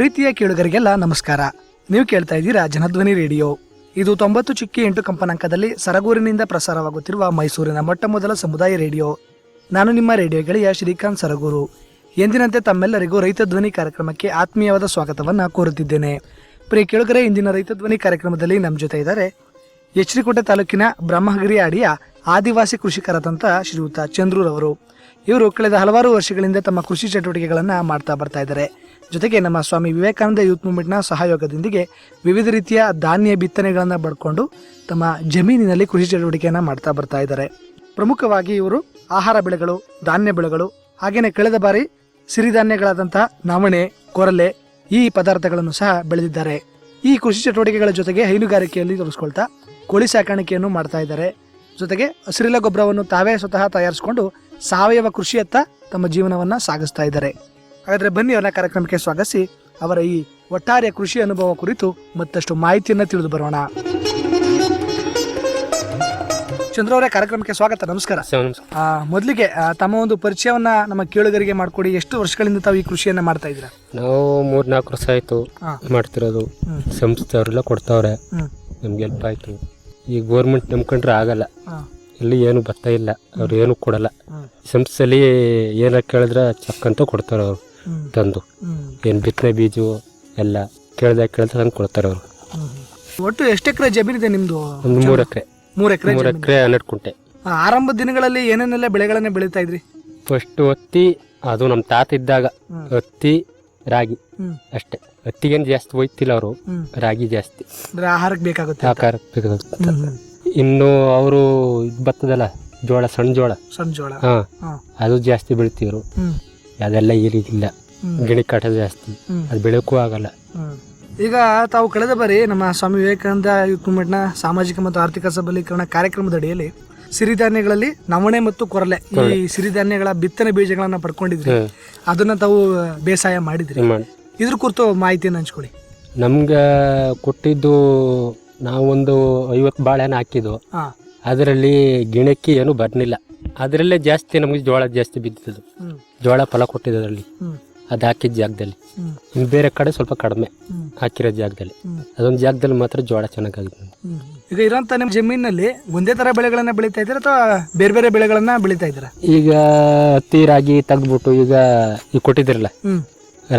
ಪ್ರೀತಿಯ ಕೇಳುಗರಿಗೆಲ್ಲ ನಮಸ್ಕಾರ. ನೀವು ಕೇಳ್ತಾ ಇದ್ದೀರಾ ಜನಧ್ವನಿ ರೇಡಿಯೋ. ಇದು ತೊಂಬತ್ತು ಚುಕ್ಕಿ ಎಂಟು ಕಂಪನಾಂಕದಲ್ಲಿ ಸರಗೂರಿನಿಂದ ಪ್ರಸಾರವಾಗುತ್ತಿರುವ ಮೈಸೂರಿನ ಮೊಟ್ಟ ಮೊದಲ ಸಮುದಾಯ ರೇಡಿಯೋ. ನಾನು ನಿಮ್ಮ ರೇಡಿಯೋ ಗೆಳೆಯ ಶ್ರೀಕಾಂತ್ ಸರಗೂರು. ಎಂದಿನಂತೆ ತಮ್ಮೆಲ್ಲರಿಗೂ ರೈತ ಧ್ವನಿ ಕಾರ್ಯಕ್ರಮಕ್ಕೆ ಆತ್ಮೀಯವಾದ ಸ್ವಾಗತವನ್ನು ಕೋರುತ್ತಿದ್ದೇನೆ. ಪ್ರಿಯ ಕೇಳುಗರೆ, ಇಂದಿನ ರೈತ ಧ್ವನಿ ಕಾರ್ಯಕ್ರಮದಲ್ಲಿ ನಮ್ಮ ಜೊತೆ ಇದ್ದಾರೆ ಎಚ್ರಿಕೋಟೆ ತಾಲೂಕಿನ ಬ್ರಹ್ಮಗಿರಿ ಅಡಿಯ ಆದಿವಾಸಿ ಕೃಷಿಕರಾದಂಥ ಶ್ರೀಯುತ ಚಂದ್ರೂರವರು. ಇವರು ಕಳೆದ ಹಲವಾರು ವರ್ಷಗಳಿಂದ ತಮ್ಮ ಕೃಷಿ ಚಟುವಟಿಕೆಗಳನ್ನು ಮಾಡ್ತಾ ಬರ್ತಾ ಇದ್ದಾರೆ. ಜೊತೆಗೆ ನಮ್ಮ ಸ್ವಾಮಿ ವಿವೇಕಾನಂದ ಯೂತ್ ಮೂವ್ಮೆಂಟ್ನ ಸಹಯೋಗದೊಂದಿಗೆ ವಿವಿಧ ರೀತಿಯ ಧಾನ್ಯ ಬಿತ್ತನೆಗಳನ್ನು ಪಡ್ಕೊಂಡು ತಮ್ಮ ಜಮೀನಿನಲ್ಲಿ ಕೃಷಿ ಚಟುವಟಿಕೆಯನ್ನು ಮಾಡ್ತಾ ಬರ್ತಾ ಇದ್ದಾರೆ. ಪ್ರಮುಖವಾಗಿ ಇವರು ಆಹಾರ ಬೆಳೆಗಳು, ಧಾನ್ಯ ಬೆಳೆಗಳು ಹಾಗೆಯೇ ಕಳೆದ ಬಾರಿ ಸಿರಿಧಾನ್ಯಗಳಾದಂತಹ ನವಣೆ, ಕೊರಲೆ ಈ ಪದಾರ್ಥಗಳನ್ನು ಸಹ ಬೆಳೆದಿದ್ದಾರೆ. ಈ ಕೃಷಿ ಚಟುವಟಿಕೆಗಳ ಜೊತೆಗೆ ಹೈನುಗಾರಿಕೆಯಲ್ಲಿ ತೋರಿಸ್ಕೊಳ್ತಾ ಕೋಳಿ ಸಾಕಾಣಿಕೆಯನ್ನು ಮಾಡ್ತಾ ಇದ್ದಾರೆ. ಜೊತೆಗೆ ಹಸಿರಿಲ ಗೊಬ್ಬರವನ್ನು ತಾವೇ ಸ್ವತಃ ತಯಾರಿಸಿಕೊಂಡು ಸಾವಯವ ಕೃಷಿಯತ್ತ ತಮ್ಮ ಜೀವನವನ್ನ ಸಾಗಿಸ್ತಾ ಇದ್ದಾರೆ. ಹಾಗಾದ್ರೆ ಬನ್ನಿ ಅವರ ಕಾರ್ಯಕ್ರಮಕ್ಕೆ ಸ್ವಾಗತಿಸಿ. ಅವರ ಈ ಒಟ್ಟಾರೆ ಕೃಷಿ ಅನುಭವ ಕುರಿತು ಮತ್ತಷ್ಟು ಮಾಹಿತಿಯನ್ನು ತಿಳಿದು ಬರೋಣ. ಚಂದ್ರ ಅವರೇ ಕಾರ್ಯಕ್ರಮಕ್ಕೆ ಸ್ವಾಗತ ನಮಸ್ಕಾರ. ಆ, ಮೊದಲಿಗೆ ಆ, ತಮ್ಮ ಒಂದು ಪರಿಚಯವನ್ನ ನಮ್ಮ ಕೇಳುಗರಿಗೆ ಮಾಡಿಕೊಡಿ. ಎಷ್ಟು ವರ್ಷಗಳಿಂದ ತಾವು ಈ ಕೃಷಿಯನ್ನ ಮಾಡ್ತಾ ಇದ್ದೀರಾ? ನಾವು ಮೂರ್ ನಾಲ್ಕು ವರ್ಷ ಆಯ್ತು ಹಾ. ಮಾಡ್ತಿರೋದು. ಹ್ಮ್. ಸಂಸ್ಥೆ ಅವರೆಲ್ಲ ಕೊಡ್ತಾವ್ರೆ. ಹ್ಮ್. ನಮ್ಗೆ ಹೆಲ್ಪ್ ಆಯ್ತು. ಈ ಗೋರ್ಮೆಂಟ್ ನಂಬ್ಕೊಂಡ್ರೆ ಆಗಲ್ಲ. ಇಲ್ಲಿ ಎಲ್ಲಿ ಏನು ಬರ್ತಾ ಇಲ್ಲ. ಅವ್ರು ಏನು ಕೊಡಲ್ಲ. ಸಂಸ್ಥೆಯಲ್ಲಿ ಸಂಸ್ಥೆಲಿ ಏನ ಕೇಳಿದ್ರೆ ಚಕ್ ಅಂತ ಕೊಡ್ತಾರೆ ಅವ್ರು. ತಂದು. ಏನು ಬಿತ್ತನೆ ಬೀಜ ಎಲ್ಲ ಕೇಳ್ದಾಗ ಕೇಳ್ದಾಗ ತಂದು ಕೊಡ್ತಾರೆ ಅವರು. ಒಟ್ಟು ಎಷ್ಟು ಎಕರೆ ಜಮೀನಿದೆ ನಿಮ್ದು? ಒಂದು ಮೂರು ಎಕರೆ. ಮೂರು ಎಕರೆ ಮೂರು ಎಕರೆ ಹನ್ನೆರಡು ಕುಂಟೆ. ಆರಂಭ ದಿನಗಳಲ್ಲಿ ಏನೇನೆಲ್ಲ ಬೆಳೆಗಳನ್ನ ಬೆಳೀತಾ ಇದ್ರಿ? ಫಸ್ಟ್ ಹತ್ತಿ ಅದು ನಮ್ಮ ತಾತ ಇದ್ದಾಗ. ಹತ್ತಿ ರಾಗಿ. ಅಷ್ಟೇ. ಹತ್ತಿಗೇನು ಜಾಸ್ತಿ ಹೋಯ್ತಿಲ್ಲ ಅವರು. ರಾಗಿ ಜಾಸ್ತಿ. ಆಹಾರಕ್ಕೆ ಬೇಕಾಗುತ್ತೆ ಆಹಾರಕ್ಕೆ ಆಕಾರ ಬೇಕಾಗುತ್ತೆ. ಇನ್ನು ಅವರು ಇದು ಬರ್ತದಲ್ಲ ಜೋಳ ಸಣ್ಣ ಜೋಳ. ಸಣ್ಣ ಜೋಳ. ಹಾ. ಅದು ಜಾಸ್ತಿ ಬೆಳಿತೀವ್ರು. ಹ್ಮ್. ಅದೆಲ್ಲ ಇರಿದಿಲ್ಲ ಗಿಡ ಕಾಟ ಜಾಸ್ತಿ. ಅದು ಬೆಳಕು ಆಗಲ್ಲ. ಈಗ ತಾವು ಕಳೆದ ಬಾರಿ ನಮ್ಮ ಸ್ವಾಮಿ ವಿವೇಕಾನಂದ ಮೂವ್ಮೆಂಟ್ನ ಸಾಮಾಜಿಕ ಮತ್ತು ಆರ್ಥಿಕ ಸಬಲೀಕರಣ ಕಾರ್ಯಕ್ರಮದ ಅಡಿಯಲ್ಲಿ ಸಿರಿಧಾನ್ಯಗಳಲ್ಲಿ ನವಣೆ ಮತ್ತು ಕೊರಲೆ ಈ ಸಿರಿಧಾನ್ಯಗಳ ಬಿತ್ತನೆ ಬೀಜಗಳನ್ನ ಪಡ್ಕೊಂಡಿದ್ರಿ. ಅದನ್ನ ತಾವು ಬೇಸಾಯ ಮಾಡಿದ್ರಿ. ಇದು ಇದ್ರ ಕುರಿತು ಮಾಹಿತಿಯನ್ನು ಹಂಚ್ಕೊಳ್ಳಿ. ನಮ್ಗೆ ಕೊಟ್ಟಿದ್ದು ನಾವೊಂದು ಐವತ್ತು ಬಾಳೆಹಣ್ಣು ಹಾಕಿದ್ದು ಅದರಲ್ಲಿ ಗಿಣಕ್ಕಿ ಏನು ಬರ್ನಿಲ್ಲ ಅದರಲ್ಲೇ ಜಾಸ್ತಿ ನಮಗೆ ಜೋಳ ಜಾಸ್ತಿ ಬಿದ್ದಿದ್ದು ಜೋಳ ಫಲ ಕೊಟ್ಟಿದ್ದು ಅದರಲ್ಲಿ. ಅದು ಹಾಕಿದ ಜಾಗದಲ್ಲಿ. ಇನ್ನು ಬೇರೆ ಕಡೆ ಸ್ವಲ್ಪ ಕಡಿಮೆ ಹಾಕಿರೋ ಜಾಗದಲ್ಲಿ. ಅದೊಂದು ಜಾಗದಲ್ಲಿ ಮಾತ್ರ ಜೋಳ ಚೆನ್ನಾಗಾಗಿದೆ ಆಗುತ್ತೆ ಈಗ ಇರೋಂಥ ನಿಮ್ಮ ಜಮೀನಿನಲ್ಲಿ ಒಂದೇ ತರ ಬೆಳೆಗಳನ್ನ ಬೆಳೀತಾ ಇದ್ದೀರಾ ಅಥವಾ ಬೇರೆ ಬೇರೆ ಬೆಳೆಗಳನ್ನ ಬೆಳೀತಾ ಇದ್ದೀರಾ? ಈಗ ಹತ್ತಿ ರಾಗಿ ತೆಗ್ದ್ಬಿಟ್ಟು ಈಗ ಈಗ ಕೊಟ್ಟಿದ್ದೀರಲ್ಲ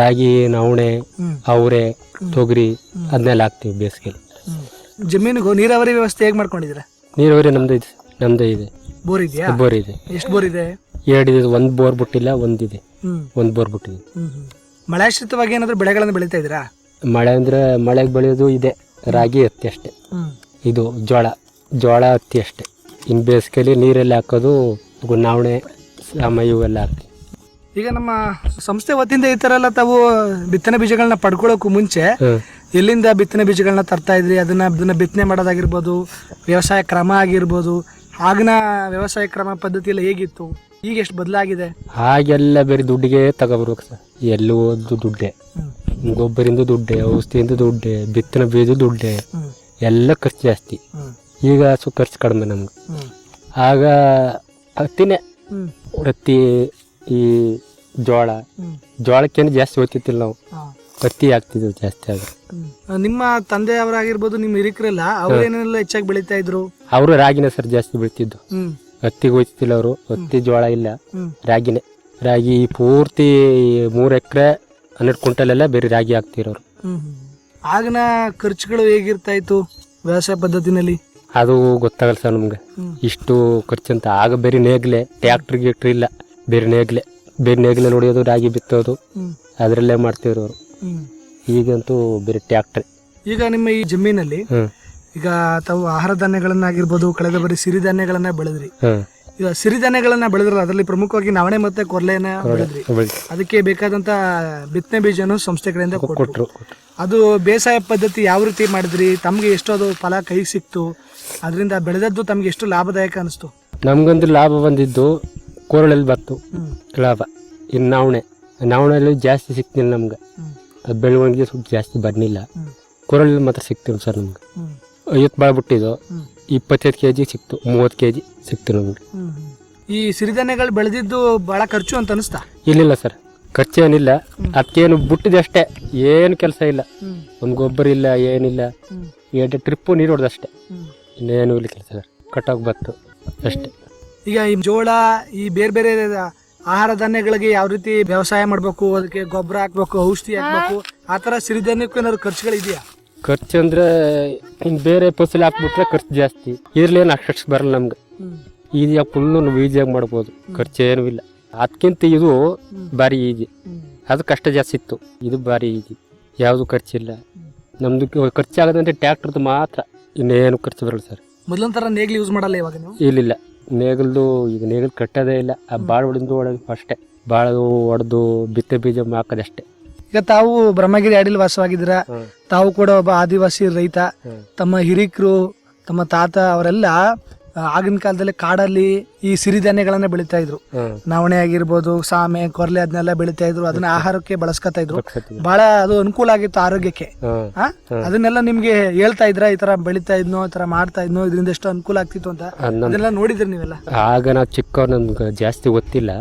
ರಾಗಿ ನವಣೆ ಅವರೆ ತೊಗರಿ ಅದನ್ನೆಲ್ಲ ಹಾಕ್ತೀವಿ ಬೇಸಿಗೆಯಲ್ಲಿ. ಜಮೀನಿಗೂ ನೀರಾವರಿ ವ್ಯವಸ್ಥೆ ಹೇಗೆ ಮಾಡ್ಕೊಂಡಿದ್ದೀರಾ? ನೀರಾವರಿ ನಮ್ದು ಇದೆ. ನಮ್ದೇ ಇದೆ. ಬೋರ್ ಇದೆಯಾ ಬೋರ್ ಇದೆ ಎಷ್ಟು ಬೋರ್ ಇದೆ ಎರಡು ಇದೆ ಒಂದು ಬೋರ್ ಬಿಟ್ಟಿಲ್ಲ ಒಂದಿದೆ. ಒಂದು ಬೋರ್ ಬಿಟ್ಟಿದೆ. ಮಳೆ ಆಶ್ರಿತವಾಗಿ ಮಳೆಯಾಶ್ರಿತವಾಗಿ ಬೆಳೆಗಳನ್ನು ಬೆಳೀತಾ ಇದ್ದೀರಾ? ಮಳೆ ಅಂದ್ರೆ ಮಳೆಗೆ ಬೆಳೆಯೋದು ಇದೆ ರಾಗಿ ಹತ್ತಿ ಅಷ್ಟೇ. ಇದು ಜೋಳ ಜೋಳ ಹತ್ತಿ ಅಷ್ಟೇ. ಇನ್ನು ಬೇಸಿಗೆಯಲ್ಲಿ ನೀರೆಲ್ಲ ಹಾಕೋದು ಗುಣಾವಣೆ ಸಮ ಇವೆಲ್ಲ ಹಾಕ್ತೀವಿ. ಈಗ ನಮ್ಮ ಸಂಸ್ಥೆ ವತಿಯಿಂದ ಈ ತರ ಎಲ್ಲ ತಾವು ಬಿತ್ತನೆ ಬೀಜಗಳನ್ನ ಪಡ್ಕೊಳ್ಳೋಕು ಮುಂಚೆ. ಎಲ್ಲಿಂದ ಬಿತ್ತನೆ ಬೀಜಗಳನ್ನ ತರ್ತಾ ಇದ್ರಿ? ಅದನ್ನ ಅದನ್ನ ಬಿತ್ತನೆ ಮಾಡೋದಾಗಿರ್ಬೋದು ವ್ಯವಸಾಯ ಕ್ರಮ ಆಗಿರ್ಬೋದು ಆಗಿನ ವ್ಯವಸಾಯ ಕ್ರಮ ಪದ್ಧತಿ ಎಲ್ಲ ಹೇಗಿತ್ತು? ಈಗ ಎಷ್ಟು ಬದಲಾಗಿದೆ? ಹಾಗೆಲ್ಲ ಬೇರೆ ದುಡ್ಡಿಗೆ ತಗೋಬರ್ಬೇಕು ಸರ್. ಎಲ್ಲೂ ಒಂದು ದುಡ್ಡೆ. ಗೊಬ್ಬರಿಂದ ದುಡ್ಡೆ ಔಷಧಿಯಿಂದ ದುಡ್ಡೆ ಬಿತ್ತನೆ ಬೀಜ ದುಡ್ಡೆ ಎಲ್ಲ ಖರ್ಚು ಜಾಸ್ತಿ. ಈಗ ಸು ಖರ್ಚು ಕಡಿಮೆ ನಮ್ಗೆ. ಆಗ ಹತ್ತಿನೇ ಹತ್ತಿ ಈ ಜೋಳ ಜೋಳಕ್ಕೇನು ಜಾಸ್ತಿ ಹೋಗ್ತಿತ್ತಿಲ್ಲ ನಾವು. ಹಾ. ಆಗ್ತಿದ್ರು ಜಾಸ್ತಿ ಆಗ ನಿಮ್ಮ ತಂದೆಯವರಾಗಿರ್ಬೋದು ನಿಮ್ಮ ಹಿರಿಕರೆಲ್ಲ ಅವ್ರೇನೆಲ್ಲ ಹೆಚ್ಚಾಗಿ ಬೆಳೀತಾ ಇದ್ರು? ಅವರು ರಾಗಿನ ಸರ್ ಜಾಸ್ತಿ ಬೆಳಿತಿದ್ದು. ಹ್ಮ್. ಹತ್ತಿಗೆ ಹೋಯ್ತಿಲ್ಲ ಅವರು ಹತ್ತಿ ಜೋಳ ಇಲ್ಲ. ಹ್ಮ್. ರಾಗಿನೇ. ರಾಗಿ ಪೂರ್ತಿ ಮೂರು ಎಕರೆ ಹನ್ನೆರಡು ಕ್ವಿಂಟಲೆಲ್ಲ ಬೇರೆ ರಾಗಿ ಹಾಕ್ತಿರೋರು. ಹ್ಮ್ ಹ್ಮ್. ಆಗಿನ ಖರ್ಚುಗಳು ಹೇಗಿರ್ತಾ ಇತ್ತು ವ್ಯವಸಾಯ ಪದ್ಧತಿನಲ್ಲಿ? ಅದು ಗೊತ್ತಾಗಲ್ಲ ಸರ್ ನಮ್ಗೆ. ಇಷ್ಟು ಖರ್ಚು ಅಂತ ಆಗ ಬೇರೆ ನೇಗ್ಲೆ ಟ್ಯಾಕ್ಟ್ರ್ ಗಿಟ್ರಿ ಇಲ್ಲ. ಬೇರೆ ನೇಗ್ಲೆ. ಬೇರೆ ನೇಗ್ಲೆ ನೋಡಿಯೋದು ರಾಗಿ ಬಿತ್ತೋದು. ಹ್ಮ್. ಅದರಲ್ಲೇ ಮಾಡ್ತಿರೋರು ಈಗಂತೂ ಬೇರೆ ಟ್ಯಾಕ್ಟ್ರಿ ಈಗ ನಿಮ್ಮ ಈ ಜಮೀನಲ್ಲಿ ಈಗ ತಾವು ಆಹಾರ ಧಾನ್ಯಗಳನ್ನಾಗಿರ್ಬೋದು ಕಳೆದ ಬಾರಿ ಸಿರಿಧಾನ್ಯಗಳನ್ನ ಬೆಳೆದ್ರಿ. ಈಗ ಸಿರಿಧಾನ್ಯಗಳನ್ನ ಬೆಳೆದ್ರ ಅದರಲ್ಲಿ ಪ್ರಮುಖವಾಗಿ ನವಣೆ ಮತ್ತೆ ಕೊರ್ಲೆನ ಬೆಳೆದ್ರಿ. ಅದಕ್ಕೆ ಬೇಕಾದಂತ ಬಿತ್ತನೆ ಬೀಜನು ಸಂಸ್ಥೆ ಕಡೆಯಿಂದ ಕೊಟ್ಟರು ಅದು ಬೇಸಾಯ ಪದ್ಧತಿ ಯಾವ ರೀತಿ ಮಾಡಿದ್ರಿ? ತಮ್ಗೆ ಎಷ್ಟು ಅದು ಫಲ ಕೈ ಸಿಕ್ತು. ಅದರಿಂದ ಬೆಳೆದದ್ದು ತಮ್ಗೆ ಎಷ್ಟು ಲಾಭದಾಯಕ ಅನಿಸ್ತು? ನಮ್ಗೊಂದು ಲಾಭ ಬಂದಿದ್ದು ಕೊರಳಲ್ಲಿ ಬತ್ತು ಲಾಭ. ಇನ್ನು ನವಣೆ. ನವಣೆಯಲ್ಲಿ ಜಾಸ್ತಿ ಸಿಕ್ತಿಲ್ಲ ನಮ್ಗೆ. ಅದು ಬೆಳವಣಿಗೆ ಸ್ವಲ್ಪ ಜಾಸ್ತಿ ಬರಲಿಲ್ಲ. ಕೊರಳಲ್ಲಿ ಮಾತ್ರ ಸಿಕ್ತಿಲ್ಲ ಸರ್ ನಮ್ಗೆ. ಐವತ್ತು ಭಾಳ ಬಿಟ್ಟಿದ್ದು. ಇಪ್ಪತ್ತೈದು ಕೆ ಜಿ ಸಿಕ್ತು. ಮೂವತ್ತು ಕೆ ಜಿ ಸಿಕ್ತು ನಮ್ಗೆ. ಈ ಸಿರಿಧಾನ್ಯಗಳು ಬೆಳೆದಿದ್ದು ಬಹಳ ಖರ್ಚು ಅಂತ ಅನಿಸ್ತಾ? ಇಲ್ಲಿಲ್ಲ ಸರ್. ಖರ್ಚೇನಿಲ್ಲ ಅದಕ್ಕೇನು ಬಿಟ್ಟಿದೆ ಅಷ್ಟೇ. ಏನು ಕೆಲಸ ಇಲ್ಲ. ಒಂದು ಗೊಬ್ಬರ ಇಲ್ಲ ಏನಿಲ್ಲ. ಎರಡು ಟ್ರಿಪ್ಪು ನೀರು ಹೊಡೆದಷ್ಟೇ ಇನ್ನೇನು ಇಲ್ಲ ಕೆಲಸ ಸರ್. ಕಟ್ಟೋಗಿ ಬತ್ತು. ಅಷ್ಟೇ. ಈಗ ಈ ಜೋಳ ಈ ಬೇರೆ ಬೇರೆ ಆಹಾರ ಧಾನ್ಯಗಳಿಗೆ ಯಾವ ರೀತಿ ವ್ಯವಸಾಯ ಮಾಡಬೇಕು ಅದಕ್ಕೆ ಗೊಬ್ಬರ ಹಾಕ್ಬೇಕು ಔಷಧಿ ಹಾಕ್ಬೇಕು ಆ ಥರ ಸಿರಿಧಾನ್ಯಕ್ಕೂ ಏನಾದ್ರು ಖರ್ಚುಗಳಿದೆಯಾ? ಖರ್ಚು ಅಂದ್ರೆ ಇನ್ನು ಬೇರೆ ಫಸಲು ಹಾಕ್ಬಿಟ್ರೆ ಖರ್ಚು ಜಾಸ್ತಿ. ಇದ್ರಲ್ಲೇನು ಅಷ್ಟು ಬರಲ್ಲ ನಮ್ಗೆ. ಈಜಿಯಾಗಿ ಫುಲ್ಲು ಈಜಿಯಾಗಿ ಮಾಡ್ಬೋದು. ಖರ್ಚು ಏನೂ ಇಲ್ಲ. ಅದಕ್ಕಿಂತ ಇದು ಭಾರಿ ಈಜಿ. ಅದು ಕಷ್ಟ ಜಾಸ್ತಿ ಇತ್ತು. ಇದು ಭಾರಿ ಈಜಿ. ಯಾವುದು ಖರ್ಚಿಲ್ಲ. ನಮ್ದು ಖರ್ಚಾಗದಂದ್ರೆ ಟ್ಯಾಕ್ಟರ್ದು ಮಾತ್ರ ಇನ್ನೇನು ಖರ್ಚು ಬರಲ್ಲ ಸರ್. ಮೊದಲೊಂದು ಥರ ನೇಗ್ಲು ಯೂಸ್ ಮಾಡಲ್ಲ ಇವಾಗ ನೀವು? ಇಲ್ಲಿಲ್ಲ. ನೇಗಲ್ದು ಈಗ ನೇಗಲ್ ಕಟ್ಟೋದೇ ಇಲ್ಲ. ಆ ಬಾಳ ಹೊಡೆದು ಹೊಡೆದು ಅಷ್ಟೇ. ಬಾಳ ಹೊಡೆದು ಬಿತ್ತೆ ಬೀಜ ಹಾಕೋದಷ್ಟೇ ಈಗ ತಾವು ಬ್ರಹ್ಮಗಿರಿ ಅಡಿಲ್ ವಾಸವಾಗಿದ್ದೀರಾ? ತಾವು ಕೂಡ ಒಬ್ಬ ಆದಿವಾಸಿ ರೈತ. ತಮ್ಮ ಹಿರಿಕರು ತಮ್ಮ ತಾತ ಅವರೆಲ್ಲ ಆಗಿನ ಕಾಲದಲ್ಲಿ ಕಾಡಲ್ಲಿ ಈ ಸಿರಿಧಾನ್ಯಗಳನ್ನ ಬೆಳೀತಾ ಇದ್ರು. ನವಣೆ ಆಗಿರ್ಬೋದು ಸಾಮೆ ಕೊರ್ಲೆ ಅದನ್ನೆಲ್ಲ ಬೆಳೀತಾ ಇದ್ರು. ಅದನ್ನ ಆಹಾರಕ್ಕೆ ಬಳಸ್ಕೊತಾ ಇದ್ರು. ಬಹಳ ಅದು ಅನುಕೂಲ ಆಗಿತ್ತು ಆರೋಗ್ಯಕ್ಕೆ? ಅದನ್ನೆಲ್ಲ ನಿಮ್ಗೆ ಹೇಳ್ತಾ ಇದ್ರ ಈ ತರ ಬೆಳಿತಾ ಇದ್ನೋ ಈ ತರ ಮಾಡ್ತಾ ಇದ್ನೋ ಇದರಿಂದ ಎಷ್ಟು ಅನುಕೂಲ ಆಗ್ತಿತ್ತು ಅಂತ. ಅದೆಲ್ಲ ನೋಡಿದ್ರಿ ನೀವೆಲ್ಲ? ಆಗ ನಾವು ಚಿಕ್ಕವ್ರು ನಮ್ಗೆ ಜಾಸ್ತಿ ಗೊತ್ತಿಲ್ಲ.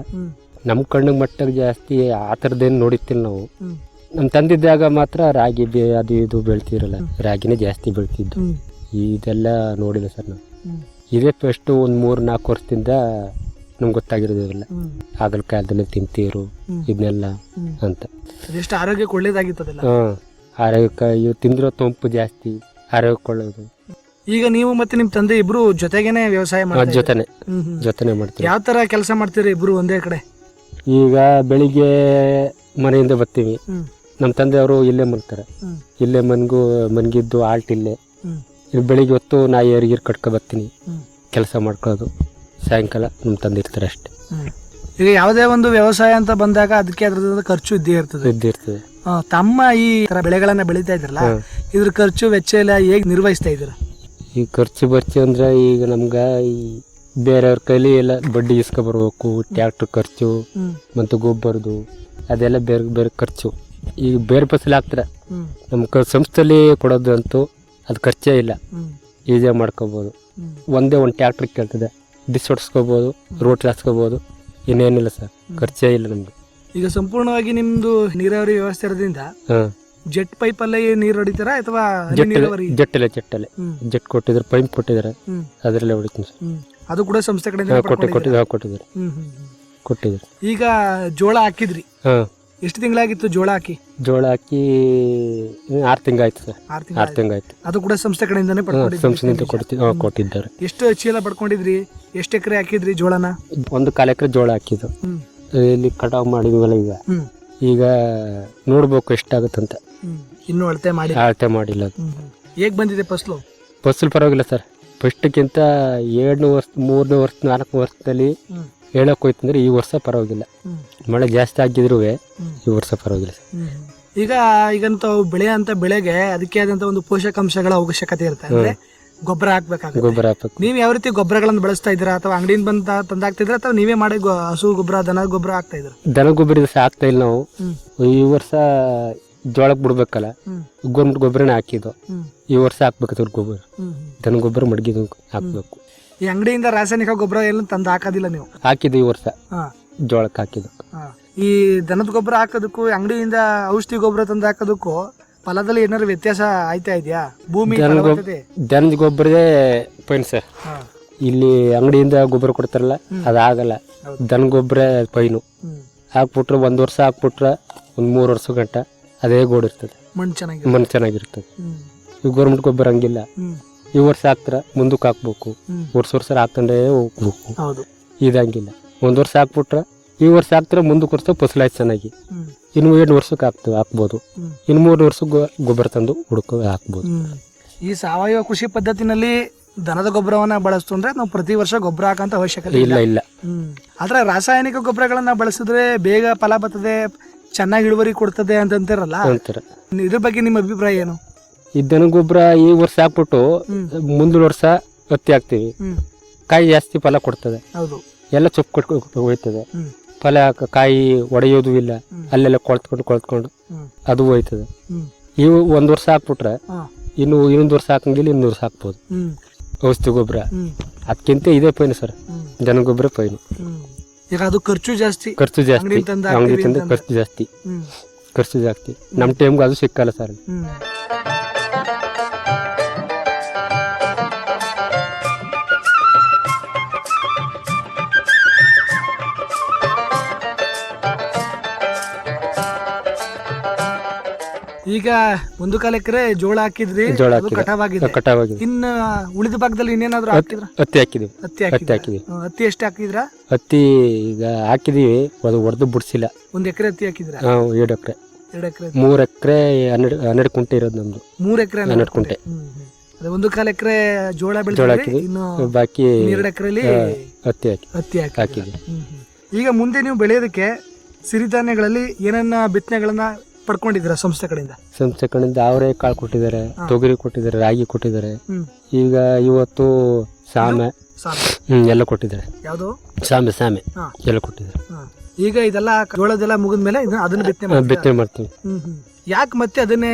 ನಮ್ ಕಣ್ಣಿಗೆ ಮಟ್ಟಕ್ಕೆ ಜಾಸ್ತಿ ಆ ಥರದ್ದೇನು ನೋಡಿತ್ತಿಲ್ಲ ನಾವು. ನಮ್ ನಮ್ಮ ತಂದಿದ್ದಾಗ ಮಾತ್ರ ರಾಗಿ ಅದು ಇದು ಬೆಳ್ತಿರಲ್ಲ. ರಾಗಿನೇ ಜಾಸ್ತಿ ಬೆಳ್ತಿದ್ದು. ಇದೆಲ್ಲ ನೋಡಿಲ್ಲ ಸರ್ ನಾವು. ಇದೇ ಫಸ್ಟು ಒಂದು ಮೂರು ನಾಲ್ಕು ವರ್ಷದಿಂದ ನಮ್ಗೆ ಗೊತ್ತಾಗಿರೋದು ಇವೆಲ್ಲ ಹ್ಮ್. ಆಗಲ ಕಾಲದಲ್ಲಿ ತಿಂತೀರು. ಇದನ್ನೆಲ್ಲ ಅಂತ. ಎಷ್ಟು ಆರೋಗ್ಯಕ್ಕೆ ಒಳ್ಳೇದಾಗಿತ್ತು ಅದೆಲ್ಲ ಹಾಂ ಆರೋಗ್ಯಕ್ಕೆ ಇವು ತಿಂದಿರೋ ತಂಪು ಜಾಸ್ತಿ ಆರೋಗ್ಯಕ್ಕೆ ಒಳ್ಳೇದು. ಈಗ ನೀವು ಮತ್ತೆ ನಿಮ್ಮ ತಂದೆ ಇಬ್ರು ಜೊತೆಗೇನೆ ವ್ಯವಸಾಯ ಮಾಡಿ ಜೊತೆನೆ. ಜೊತೆನೆ ಮಾಡ್ತೀವಿ ಯಾವ ತರ ಕೆಲಸ ಮಾಡ್ತೀರಿ ಇಬ್ರು ಒಂದೇ ಕಡೆ? ಈಗ ಬೆಳಿಗ್ಗೆ ಮನೆಯಿಂದ ಬರ್ತೀವಿ. ನಮ್ಮ ತಂದೆ ಅವರು ಇಲ್ಲೇ ಮಲ್ತಾರೆ. ಇಲ್ಲೇ ಮನ್ಗೂ ಮನ್ಗಿದ್ದು ಆಲ್ಟ್ ಇಲ್ಲೇ. ಇಲ್ಲಿ ಬೆಳಿಗ್ಗೆ ಹೊತ್ತು ನಾ ಏರ್ಗೀರ್ ಕಟ್ಕೊ ಬರ್ತೀನಿ. ಕೆಲಸ ಮಾಡ್ಕೊಳ್ಳೋದು. ಸಾಯಂಕಾಲ ನಮ್ಮ ತಂದಿರ್ತಾರೆ ಅಷ್ಟೇ. ಈಗ ಯಾವುದೇ ಒಂದು ವ್ಯವಸಾಯ ಅಂತ ಬಂದಾಗ ಅದಕ್ಕೆ ಅದ್ರದ್ದು ಖರ್ಚು ಇದ್ದೇ ಇರ್ತದೆ. ಇದ್ದೇ ಇರ್ತದೆ. ತಮ್ಮ ಈ ತರ ಬೆಳೆಗಳನ್ನ ಬೆಳೀತಾ ಇದ್ರಲ್ಲ. ಇದ್ರ ಖರ್ಚು ವೆಚ್ಚ ಎಲ್ಲ ಹೇಗೆ ನಿರ್ವಹಿಸ್ತಾ ಇದ್ದೀರಾ? ಈ ಖರ್ಚು ಬರ್ಚು ಅಂದ್ರೆ ಈಗ ನಮ್ಗೆ ಈ ಬೇರೆಯವ್ರ ಕೈಲಿ ಎಲ್ಲ ಬಡ್ಡಿ ಇಸ್ಕೊ ಬರ್ಬೇಕು ಟ್ಯಾಕ್ಟ್ರ್ ಖರ್ಚು ಮತ್ತು ಗೊಬ್ಬರದು ಅದೆಲ್ಲ ಬೇರೆ ಬೇರೆ ಖರ್ಚು. ಈಗ ಬೇರೆ ಫಸಲು ಹಾಕ್ತಾರೆ ನಮ್ಮ ಕ ಸಂಸ್ಥೆಯಲ್ಲಿ ಕೊಡೋದು ಅಂತೂ ಅದು ಖರ್ಚೇ ಇಲ್ಲ. ಈಸಿಯಾಗಿ ಮಾಡ್ಕೋಬೋದು. ಒಂದೇ ಒಂದು ಟ್ಯಾಕ್ಟ್ರ್ ಕೇಳ್ತದೆ. ಡಿಸ್ ಹೊಡ್ಸ್ಕೋಬೋದು ರೋಟ್ರಿ ಹಾಕ್ಸ್ಕೋಬೋದು ಇನ್ನೇನಿಲ್ಲ ಸರ್ ಖರ್ಚೇ ಇಲ್ಲ ನಮ್ಗೆ ಈಗ ಸಂಪೂರ್ಣವಾಗಿ ನಿಮ್ದು ನೀರಾವರಿ ವ್ಯವಸ್ಥೆ ಇರೋದ್ರಿಂದ ಜೆಟ್ ಪೈಪ್ ಅಲ್ಲೇ ನೀರು ಹೊಡಿತಾರ ಅಥವಾ ಜೆಟ್ ಅಲ್ಲೇ ಜೆಟ್ ಅಲ್ಲೇ ಜೆಟ್ ಕೊಟ್ಟಿದ್ದಾರೆ ಪೈಪ್ ಕೊಟ್ಟಿದ್ದಾರೆ. ಅದರಲ್ಲೇ ಹೊಡಿತೀನಿ ಸರ್ ಅದು ಕೂಡ ಸಂಸ್ಥೆ ಕಡೆ? ಕೊಟ್ಟಿದ್ದಾರೆ ಕೊಟ್ಟಿದ್ದಾರೆ. ಈಗ ಜೋಳ ಹಾಕಿದ್ರಿ. ಹಾಂ. ಎಷ್ಟು ತಿಂಗಳಾಗಿತ್ತು ಜೋಳ ಹಾಕಿ? ಜೋಳ ಹಾಕಿ ಆರು ತಿಂಗಳಾಯ್ತು ಸರ್. ಆರು ಆರು ತಿಂಗಳು ತಿಂಗಾಯ್ತು ಅದು ಕೂಡ ಸಂಸ್ಥೆ ಕಡೆಯಿಂದಾನೇ ಪಡ್ಕೊಂಡಿದ್ರಿ ಸಂಸ್ಥೆಯಿಂದ ಕೊಟ್ಟಿದ್ದಾರೆ. ಎಷ್ಟು ಚೀಲ ಪಡ್ಕೊಂಡಿದ್ರಿ? ಎಷ್ಟು ಎಕರೆ ಹಾಕಿದ್ರಿ ಜೋಳನ? ಒಂದು ಕಾಲ ಎಕರೆ ಜೋಳ ಹಾಕಿದ್ದು. ಹ್ಮ್. ಇಲ್ಲಿ ಕಟಾವು ಮಾಡಿದ್ವಲ್ಲ ಈಗ. ಹ್ಮ್. ಈಗ ನೋಡ್ಬೇಕು ಎಷ್ಟಾಗುತ್ತಂತ. ಹ್ಮ್. ಇನ್ನು ಅಳತೆ ಮಾಡಿ ಅಳತೆ ಮಾಡಿಲ್ಲ ಅದು. ಹ್ಮ್ ಹ್ಮ್. ಹೇಗ್ ಬಂದಿದೆ ಫಸ್ಲು? ಫಸಲು ಪರವಾಗಿಲ್ಲ ಸರ್. ಫಸ್ಟ್ಗಿಂತ ಎರಡನೇ ವರ್ಷ ಮೂರನೇ ವರ್ಷ ನಾಲ್ಕು ವರ್ಷದಲ್ಲಿ ಹ್ಮ್. ಹೇಳಕ್ ಹೋಯ್ತಂದ್ರೆ ಈ ವರ್ಷ ಪರವಾಗಿಲ್ಲ. ಮಳೆ ಜಾಸ್ತಿ ಆಗಿದ್ರು ಈ ವರ್ಷ ಪರವಾಗಿಲ್ಲ ಸರ್. ಹ್ಮ್. ಈಗ ಈಗಂತ ಬೆಳೆಯಂತ ಬೆಳೆಗೆ ಅದಕ್ಕೆ ಆದಂತ ಒಂದು ಪೋಷಕಾಂಶಗಳ ಅವಶ್ಯಕತೆ ಇರುತ್ತೆ ಅಂದ್ರೆ ಗೊಬ್ಬರ ಹಾಕ್ಬೇಕಾಗುತ್ತೆ. ಗೊಬ್ಬರ ಹಾಕ್ಬೇಕು. ನೀವು ಯಾವ ರೀತಿ ಗೊಬ್ಬರಗಳನ್ನು ಬಳಸ್ತಾ ಇದ್ದೀರಾ ಅಥವಾ ಅಂಗಡಿಯಿಂದ ಬಂದ ತಂದಾಗ್ತಿದ್ರ ಅಥವಾ ನೀವೇ ಮಾಡಿ ಗೊ- ಹಸು ಗೊಬ್ಬರ ದನ ಗೊಬ್ಬರ ಹಾಕ್ತಾ ಇದ್ರ ದನ ಗೊಬ್ಬರ ಸಹ ಹಾಕ್ತಾ ಇಲ್ಲ ನಾವು. ಹ್ಮ್. ಈ ವರ್ಷ ಜೋಳಕ್ಕೆ ಬಿಡ್ಬೇಕಲ್ಲ ಹ್ಮ್. ಗೌರ್ಮೆಂಟ್ ಗೊಬ್ಬರನೇ ಹಾಕಿದ್ದು. ಹ್ಮ್. ಈ ವರ್ಷ ಹಾಕ್ಬೇಕು ಗೊಬ್ಬರ. ಹ್ಮ್. ದನ ಗೊಬ್ಬರ ಮಡಗಿದ ಹಾಕ್ಬೇಕು. ಈ ಅಂಗಡಿಯಿಂದ ರಾಸಾಯನಿಕ ಗೊಬ್ಬರ ಎಲ್ಲ ತಂದು ಹಾಕೋದಿಲ್ಲ ನೀವು. ಹಾಕಿದ್ದು ಈ ವರ್ಷ. ಹಾ. ಜೋಳಕ್ಕೆ ಹಾಕಿದ್ದು. ಹಾ. ಈ ದನದ ಗೊಬ್ಬರ ಹಾಕೋದಕ್ಕೂ ಅಂಗಡಿಯಿಂದ ಔಷಧಿ ಗೊಬ್ಬರ ತಂದು ಹಾಕೋದಕ್ಕೂ ಫಲದಲ್ಲಿ ಏನಾದ್ರು ವ್ಯತ್ಯಾಸ ಆಯ್ತಾ ಇದೆಯಾ? ಭೂಮಿ ಫಲವತ್ತತೆ? ದನದ ಗೊಬ್ಬರದೇ ಪೈನ್ ಸರ್ ಹಾ. ಇಲ್ಲಿ ಅಂಗಡಿಯಿಂದ ಗೊಬ್ಬರ ಕೊಡ್ತಾರಲ್ಲ ಅದಾಗಲ್ಲ ಹೌದು. ದನ ಗೊಬ್ಬರ ಪೈನು. ಹ್ಮ್. ಹಾಕ್ಬಿಟ್ರೆ ಒಂದು ವರ್ಷ ಹಾಕ್ಬಿಟ್ರೆ ಒಂದು ಮೂರು ವರ್ಷ ಗಂಟ ಅದೇ ಗೋಡ್ ಇರ್ತದೆ. ಮಣ್ಣು ಚೆನ್ನಾಗಿದೆ ಮಣ್ಣು ಚೆನ್ನಾಗಿರ್ತದೆ. ಹ್ಮ್. ಈ ಗೌರ್ಮೆಂಟ್ ಗೊಬ್ಬರ ಹಂಗಿಲ್ಲ. ಹ್ಮ್. ಈ ವರ್ಷ ಹಾಕ್ತಾರ? ಮುಂದಕ್ಕೆ ಹಾಕ್ಬೇಕು. ವರ್ಷ ವರ್ಷ ಹಾಕ್ತಂಡೇ ಹೋಗ್ಬೇಕು. ಹೌದು. ಇದಂಗಿಲ್ಲ. ಒಂದು ವರ್ಷ ಹಾಕ್ಬಿಟ್ರೆ ಈ ವರ್ಷ ಹಾಕ್ತಾರ ಮುಂದಕ್ಕೆ ವರ್ಷ ಫಸಲಾಯ್ತು ಚೆನ್ನಾಗಿ. ಇನ್ನು ಎರಡು ವರ್ಷಕ್ಕೆ ಹಾಕ್ತೇವೆ ಹಾಕ್ಬೋದು. ಇನ್ನು ಮೂರು ವರ್ಷಕ್ಕೆ ಗೊಬ್ಬರ ತಂದು ಹುಡುಕ ಹಾಕ್ಬೋದು. ಈ ಸಾವಯವ ಕೃಷಿ ಪದ್ಧತಿನಲ್ಲಿ ದನದ ಗೊಬ್ಬರವನ್ನ ಬಳಸ್ತಂದ್ರೆ ನಾವು ಪ್ರತಿ ವರ್ಷ ಗೊಬ್ಬರ ಹಾಕಂತ ಅವಶ್ಯಕತೆ ಇಲ್ಲ. ಇಲ್ಲ ಆದ್ರೆ ರಾಸಾಯನಿಕ ಗೊಬ್ಬರಗಳನ್ನ ಬಳಸಿದ್ರೆ ಬೇಗ ಫಲ ಬರ್ತದೆ ಚೆನ್ನಾಗಿ ಇಳುವರಿ ಕೊಡ್ತದೆ ಅಂತಂತಿರಲ್ಲ? ಇದ್ರ ಬಗ್ಗೆ ನಿಮ್ಮ ಅಭಿಪ್ರಾಯ ಏನು? ಈ ದನ ಗೊಬ್ಬರ ಈ ವರ್ಷ ಹಾಕ್ಬಿಟ್ಟು ಮುಂದಿನ ವರ್ಷ ಹತ್ತಿ ಹಾಕ್ತೀವಿ. ಕಾಯಿ ಜಾಸ್ತಿ ಫಲ ಕೊಡ್ತದೆ. ಎಲ್ಲ ಚೊಪ್ಪು ಕೊಟ್ಕೊಂಡು ಹೋಯ್ತದೆ. ಫಲ ಕಾಯಿ ಒಡೆಯೋದು ಇಲ್ಲ. ಅಲ್ಲೆಲ್ಲ ಕೊಳ್ತ್ಕೊಂಡು ಕೊಳ್ತ್ಕೊಂಡು ಅದು ಹೋಯ್ತದೆ. ಇವು ಒಂದ್ ವರ್ಷ ಹಾಕ್ಬಿಟ್ರೆ ಇನ್ನು ಇನ್ನೊಂದು ವರ್ಷ ಹಾಕಂಗಿಲ್ಲ ಇನ್ನೊಂದು ವರ್ಷ ಹಾಕ್ಬೋದು. ಔಷಧಿ ಗೊಬ್ಬರ ಅದಕ್ಕಿಂತ ಇದೇ ಪೈನು ಸರ್. ದನ ಗೊಬ್ಬರ ಪೈನು. ಈಗ ಅದು ಖರ್ಚು ಜಾಸ್ತಿ. ಖರ್ಚು ಜಾಸ್ತಿ. ಅಂಗಡಿ ಖರ್ಚು ಜಾಸ್ತಿ. ಖರ್ಚು ಜಾಸ್ತಿ. ನಮ್ಮ ಟೈಮ್ಗೆ ಅದು ಸಿಕ್ಕಲ್ಲ ಸರ್. ಈಗ ಒಂದು ಕಾಲ ಎಕರೆ ಜೋಳ ಹಾಕಿದ್ರಿ ಜೋಳ ಅದು ಹಾಕಿದೆ. ಕಟಾವಾಗಿದೆ. ಕಟಾವಾಗಿದೆ. ಇನ್ನ ಉಳಿದ ಭಾಗದಲ್ಲಿ ಇನ್ನೇನಾದ್ರೂ ಹಾಕಿದ್ರ? ಹತ್ತಿ ಹಾಕಿದೀವಿ. ಹತ್ತಿ ಹತ್ತಿ ಹಾಕಿದ್ರ? ಹಾಕಿದೀವಿ. ಹ್ಮ್, ಹತ್ತಿ ಎಷ್ಟು ಹಾಕಿದ್ರ? ಹತ್ತಿ ಈಗ ಹಾಕಿದೀವಿ ಅದು ಹೊಡೆದು ಬಿಡ್ಸಿಲ್ಲ. ಒಂದ್ ಎಕರೆ ಹತ್ತಿ ಹಾಕಿದ್ರ? ನಾವು ಏಳು ಎಕರೆ. ಎರಡು ಎಕರೆ ಮೂರು ಎಕರೆ ಹನ್ನೆರಡು ಹನ್ನೆರಡು ಕುಂಟೆ ಇರೋದು ನಮ್ದು. ಮೂರ್ ಎಕರೆ ಹನ್ನೆರಡು ಕುಂಟೆ. ಅದೇ ಒಂದು ಕಾಲ ಎಕರೆ ಜೋಳ ಜೋಳ ಬೆಳೆದಿದ್ರಿ ಹಾಕಿದ್ವಿ. ಇನ್ನು ಬಾಕಿ ಎರಡು ಎಕರೆಲಿ ಆ, ಹತ್ತಿ ಹಾಕಿ ಹತ್ತಿ ಹಾಕಿ ಹಾಕಿದ್ವಿ ಈಗ ಮುಂದೆ ನೀವು ಬೆಳೆಯೋದಕ್ಕೆ ಸಿರಿಧಾನ್ಯಗಳಲ್ಲಿ ಏನನ್ನ ಬಿತ್ತನೆಗಳನ್ನ ಪಡ್ಕೊಂಡಿದ್ದೀರಾ ಸಂಸ್ಥೆ ಕಡೆಯಿಂದ? ಸಂಸ್ಥೆ ಕಡೆಯಿಂದ ಅವರೇ ಕಾಳು ಕೊಟ್ಟಿದ್ದಾರೆ ತೊಗರಿ ಕೊಟ್ಟಿದ್ದಾರೆ ರಾಗಿ ಕೊಟ್ಟಿದ್ದಾರೆ. ಹ್ಮ್. ಈಗ ಇವತ್ತು ಸಾಮೆ ಸಾಕು ಹ್ಮ್ ಎಲ್ಲ ಕೊಟ್ಟಿದ್ದಾರೆ. ಯಾವುದು? ಸಾಮೆ ಸಾಮೆ. ಹಾ. ಎಲ್ಲ ಕೊಟ್ಟಿದ್ದಾರೆ. ಹಾ. ಈಗ ಇದೆಲ್ಲ ಜೋಳದೆಲ್ಲ ಮುಗಿದ್ಮೇಲೆ ಮೇಲೆ ಅದನ್ನ ಬಿತ್ತನೆ ಮಾಡ್ತೀರಾ? ಬಿತ್ತನೆ ಮಾಡ್ತೀವಿ. ಹ್ಮ್ ಹ್ಮ್. ಯಾಕೆ ಮತ್ತೆ ಅದನ್ನೇ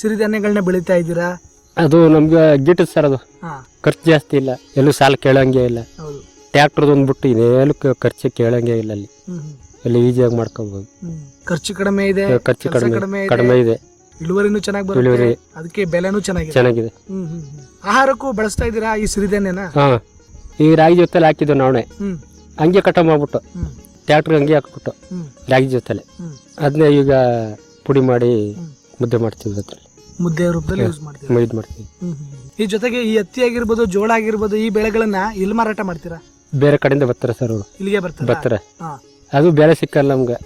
ಸಿರಿಧಾನ್ಯಗಳನ್ನ ಬೆಳೀತಾ ಇದ್ದೀರಾ? ಅದು ನಮ್ಗೆ ಗಿಟ್ಟದ ಸರ್ ಅದು. ಹಾ. ಖರ್ಚು ಜಾಸ್ತಿ ಇಲ್ಲ. ಎಲ್ಲೂ ಸಾಲ ಕೇಳಂಗೆ ಇಲ್ಲ. ಹೌದು. ಟ್ಯಾಕ್ಟರ್ದು ಒಂದು ಬಿಟ್ಟು ಇನ್ನೇನು ಖರ್ಚು ಕೇಳಂಗೆ ಇಲ್ಲ ಅಲ್ಲಿ. ಹ್ಮ್ ಹ್ಮ್. ಎಲ್ಲ ಈಸಿಯಾಗಿ ಮಾಡ್ಕೋಬಹುದು ಖರ್ಚು ಕಡಿಮೆ ಇದೆ ಖರ್ಚು ಕಡಿಮೆ ಕಡಿಮೆ ಇದೆ ಕಡಿಮೆ ಇದೆ. ಇಳುವರಿನೂ ಚೆನ್ನಾಗಿ ಬರುತ್ತೆ. ಅದಕ್ಕೆ ಬೆಲೆನೂ ಚೆನ್ನಾಗಿದೆ. ಚೆನ್ನಾಗಿದೆ. ಆಹಾರಕ್ಕೂ ಬಳಸ್ತಾ ಇದ್ದೀರಾ ಈ ಸಿರಿಧಾನ್ಯನ? ಹಾ. ಈ ರಾಗಿ ಜೊತೆಲಿ ಹಾಕಿದ್ದು ನಾವೇ ಹಂಗೆ ಕಟ ಮಾಡ್ಬಿಟ್ಟು ಟ್ಯಾಕ್ಟರ್ ಹಂಗೆ ಹಾಕ್ಬಿಟ್ಟು ರಾಗಿ ಜೊತೆಲೆ. ಅದನ್ನೇ ಈಗ ಪುಡಿ ಮಾಡಿ ಮುದ್ದೆ ಮಾಡ್ತೀವಿ ಅದ್ರಲ್ಲಿ. ಮುದ್ದೆ ರೂಪದಲ್ಲಿ ಯೂಸ್ ಮಾಡ್ತೀವಿ ಇದು ಮಾಡ್ತೀವಿ. ಈ ಜೊತೆಗೆ ಈ ಹತ್ತಿ ಆಗಿರ್ಬೋದು ಜೋಳ ಆಗಿರ್ಬೋದು ಈ ಬೆಳೆಗಳನ್ನ ಇಲ್ಲಿ ಮಾರಾಟ ಮಾಡ್ತೀರಾ? ಬೇರೆ ಕಡೆಯಿಂದ ಬರ್ತಾರೆ ಸರ್ ಅವರು. ಇಲ್ಲಿಗೆ ಬರ್ತಾರೆ? ಬರ್ತಾರೆ. ಅದು ಬೆಲೆ ಸಿಕ್ಕಲ್ಲ ನಮ್ಗೆ.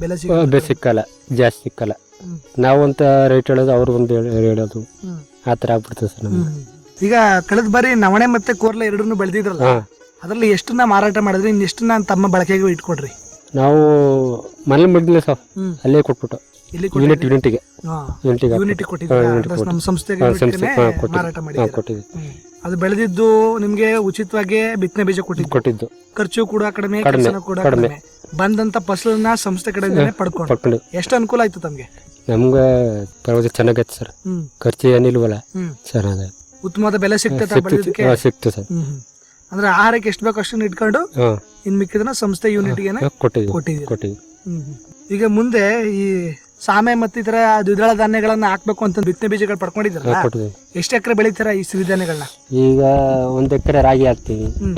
ಬೆಲೆ ಸಿಗ ಬೆಲೆ ಸಿಕ್ಕಲ್ಲ ಜಾಸ್ತಿ ಸಿಕ್ಕಲ್ಲ. ನಾವಂತ ರೇಟ್ ಹೇಳೋದು ಅವ್ರು ಒಂದು ಹೇಳೋದು. ಆ ಥರ ಆಗ್ಬಿಡ್ತದೆ ಸರ್ ನಮ್ಗೆ. ಈಗ ಕಳೆದ ಬಾರಿ ನವಣೆ ಮತ್ತೆ ಕೋರ್ಲೆ ಎರಡನ್ನೂ ಬೆಳೆದಿದ್ರಲ್ಲ ಅದರಲ್ಲಿ ಅದ್ರಲ್ಲಿ ಎಷ್ಟನ್ನ ಮಾರಾಟ ಮಾಡಿದ್ರಿ ಇನ್ನು ಎಷ್ಟನ್ನ ತಮ್ಮ ಬಳಕೆಗೆ ಇಟ್ಕೊಡ್ರಿ ನಾವು ಮನೇಲಿ ಮಡಿದ್ಲೆ ಸರ್ ಅಲ್ಲೇ ಕೊಟ್ಬಿಟ್ಟು. ಇಲ್ಲಿ ಯೂನಿಟ್ ಯೂನಿಟ್ಗೆ ಯೂನಿಟಿ ನಮ್ಮ ಸಂಸ್ಥೆಗೆ. ಮಾರಾಟ ಕೊಟ್ಟಿದ್ವಿ. ಅದು ಬೆಳೆದಿದ್ದು ನಿಮ್ಗೆ ಉಚಿತವಾಗಿ ಬಿತ್ತನೆ ಬೀಜ ಕೊಟ್ಟಿದ್ದು? ಕೊಟ್ಟಿದ್ದು. ಖರ್ಚು ಕೂಡ ಕಡಿಮೆ ಕಡಿಮೆ, ಕೆಲಸನೂ ಕೂಡ ಕಡಿಮೆ. ಬಂದಂತ ಫಸಲನ್ನ ಸಂಸ್ಥೆ ಕಡೆ ಪಡ್ಕೊಂಡು ಪಡ್ಕೊಂಡು ಎಷ್ಟು ಅನುಕೂಲ ಆಯ್ತು ತಮ್ಗೆ? ನಮ್ಗೆ ಪರವಾಗಿ ಚೆನ್ನಾಗೈತೆ ಸರ್. ಹ್ಮ್. ಖರ್ಚು ಏನಿಲ್ವಲ್ಲ ಸರ್ ಅದ. ಉತ್ತಮವಾದ ಬೆಲೆ ಸಿಗ್ತದೆ ಸಿಕ್ತು ಸಿಕ್ತು ಸರ್. ಹ್ಮ್. ಅಂದ್ರೆ ಆಹಾರಕ್ಕೆ ಎಷ್ಟು ಬೇಕು ಅಷ್ಟನ್ನ ಇಟ್ಕೊಂಡು ಹಾಂ. ಇನ್ ಮಿಕ್ಕಿದ್ರ ಸಂಸ್ಥೆ ಕೊಟ್ಟಿದ್ವಿ ಕೊಟ್ಟಿದ್ದೀರಾ. ಕೊಟ್ಟಿದ್ವಿ ಹ್ಮ್. ಈಗ ಮುಂದೆ ಈ ಸಾಮೆ ಮತ್ತಿತರ ದ್ವಿದಳ ಧಾನ್ಯಗಳನ್ನ ಹಾಕ್ಬೇಕು ಅಂತ ಬಿತ್ತನೆ ಬೀಜಗಳು ಪಡ್ಕೊಂಡಿದ್ರಲ್ಲ ಹಾಂ ಕೊಟ್ಟಿದ್ವಿ ಎಷ್ಟು ಎಕರೆ ಬೆಳಿತೀರಾ ಈ ಸಿರಿಧಾನ್ಯಗಳನ್ನ ಈಗ ಒಂದ್ ಎಕರೆ ರಾಗಿ ಹಾಕ್ತೀವಿ. ಹ್ಮ್.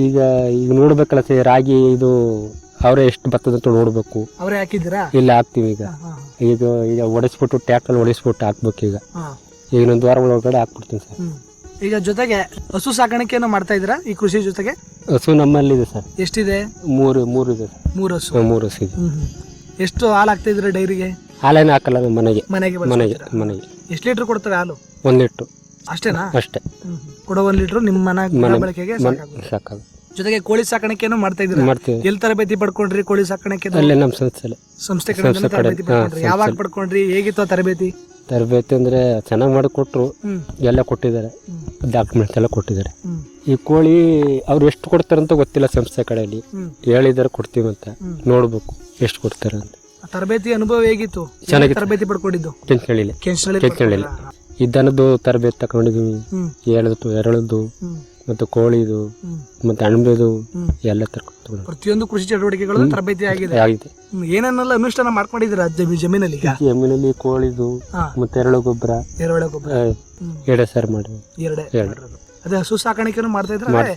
ಈಗ ಈಗ ನೋಡ್ಬೇಕಲ್ಲ ಸರ್ ರಾಗಿ ಇದು ಅವರೇ ಎಷ್ಟು ಬರ್ತದೆ ಅಂತ ನೋಡ್ಬೇಕು ಅವರೇ ಹಾಕಿದ್ದೀರಾ? ಇಲ್ಲ ಹಾಕ್ತೀವಿ ಈಗ. ಈಗ ಈಗ ಒಡಿಸ್ಬಿಟ್ಟು ಟ್ಯಾಕ್ಟರ್ ಒಡಿಸ್ಬಿಟ್ಟು ಹಾಕ್ಬೇಕು ಈಗ. ಈಗ ಇನ್ನೊಂದು ವಾರ ಒಳಗಡೆ ಹಾಕ್ಬಿಡ್ತೀನಿ ಸರ್. ಈಗ ಜೊತೆಗೆ ಹಸು ಸಾಕಾಣಿಕೆಯನ್ನು ಮಾಡ್ತಾ ಇದ್ದೀರಾ ಈ ಕೃಷಿ ಜೊತೆಗೆ? ಹಸು ನಮ್ಮಲ್ಲಿದೆ ಸರ್. ಎಷ್ಟಿದೆ? ಮೂರು ಮೂರು ಇದೆ ಸರ್. ಮೂರು ಹಸು. ಮೂರು ಹಸು ಇದೆ. ಎಷ್ಟು ಹಾಲು ಹಾಕ್ತಾ ಇದ್ದೀರಾ ಡೈರಿಗೆ? ಹಾಲೇನು ಹಾಕಲ್ಲ ನಮ್ಮ ಮನೆಗೆ. ಮನೆಗೆ ಮನೆಗೆ ಮನೆಗೆ. ಎಷ್ಟು ಲೀಟರ್ ಕೊಡ್ತಾರೆ ಹಾಲು? ಒಂದು ಲೀಟ್ರು. ಅಷ್ಟೇನಾ? ಅಷ್ಟೇ. ಕೊಡೋ ಒಂದು ಲೀಟರ್ ನಿಮ್ಮ ಮನೆಗೆ ಮನೆ ಬಳಕೆಗೆ ಸಾಕಾಗುತ್ತೆ. ಜೊತೆಗೆ ಕೋಳಿ ಸಾಕಾಣಿಕೆಯನ್ನು ಮಾಡ್ತಾ ಇದ್ದೀರಾ? ಮಾಡ್ತೀವಿ. ಎಲ್ಲಿ ತರಬೇತಿ ಪಡ್ಕೊಂಡ್ರಿ ಕೋಳಿ ಸಾಕಾಣಿಕೆ ಅಲ್ಲೇ ನಮ್ಮ ಸಂಸ್ಥೆಲೆ. ಸಂಸ್ಥೆ ಸಂಸ್ಥೆ ಕಡೆ, ತರಬೇತಿ ಹಾ, ಪಡ್ಕೊಂಡ್ರಿ ಯಾವಾಗ ಪಡ್ಕೊಂಡ್ರಿ? ಹೇಗಿತ್ತು ಆ ತರಬೇತಿ? ತರಬೇತಿ ಅಂದ್ರೆ ಚೆನ್ನಾಗಿ ಮಾಡಿಕೊಟ್ರು ಹ್ಮ್. ಎಲ್ಲ ಕೊಟ್ಟಿದ್ದಾರೆ. ಡಾಕ್ಯುಮೆಂಟ್ಸ್ ಎಲ್ಲ ಕೊಟ್ಟಿದ್ದಾರೆ. ಹ್ಮ್. ಈ ಕೋಳಿ ಅವ್ರು ಎಷ್ಟು ಕೊಡ್ತಾರಂತ ಗೊತ್ತಿಲ್ಲ ಸಂಸ್ಥೆ ಕಡೆಯಲ್ಲಿ. ಹ್ಮ್. ಹೇಳಿದಾರೆ ಕೊಡ್ತೀವಿ ಅಂತ. ನೋಡ್ಬೇಕು ಎಷ್ಟು ಕೊಡ್ತಾರೆ ಅಂತ. ಆ ತರಬೇತಿ ಅನುಭವ ಹೇಗಿತ್ತು? ಚೆನ್ನಾಗಿ ತರಬೇತಿ ಪಡ್ಕೊಂಡಿದ್ದು? ಅಂತ ಹೇಳಿಲ್ಲ ಕೆಂಚನಳ್ಳಿ ಕೆಂಚ ಹೇಳಿಲ್ಲ ಈ ದನದ್ದು ತರಬೇತಿ ತಗೊಂಡಿದ್ವಿ ಹ್ಮ್. ಏಳದ್ದು ಎರಳದ್ದು. ಹ್ಮ್. ಮತ್ತು ಕೋಳಿದು ಮತ್ತು ಅಣಬೆದು ಎಲ್ಲ ತರ್ಕೊಂಡು ಪ್ರತಿಯೊಂದು ಕೃಷಿ ಚಟುವಟಿಕೆಗಳು ತರಬೇತಿ ಆಗಿದೆ. ಆಗಿದೆ. ಏನನ್ನೆಲ್ಲ ಅನುಷ್ಠಾನ ಮಾಡ್ಕೊಂಡಿದ್ದೀರಾ ಜಮೀ- ಜಮೀನಲ್ಲಿ ಜಮೀನಲ್ಲಿ ಕೋಳಿದು ಮತ್ತೆ ಎರೆಳು ಗೊಬ್ಬರ ಎರಳು ಗೊಬ್ಬರ. ಎರಡೇ ಎಡೆ ಸರ್ ಮಾಡಿ ಎರಡೇ. ಅದೇ ಹಸು ಸಾಕಾಣಿಕೆನು ಮಾಡ್ತಾ ಇದ್ರೆ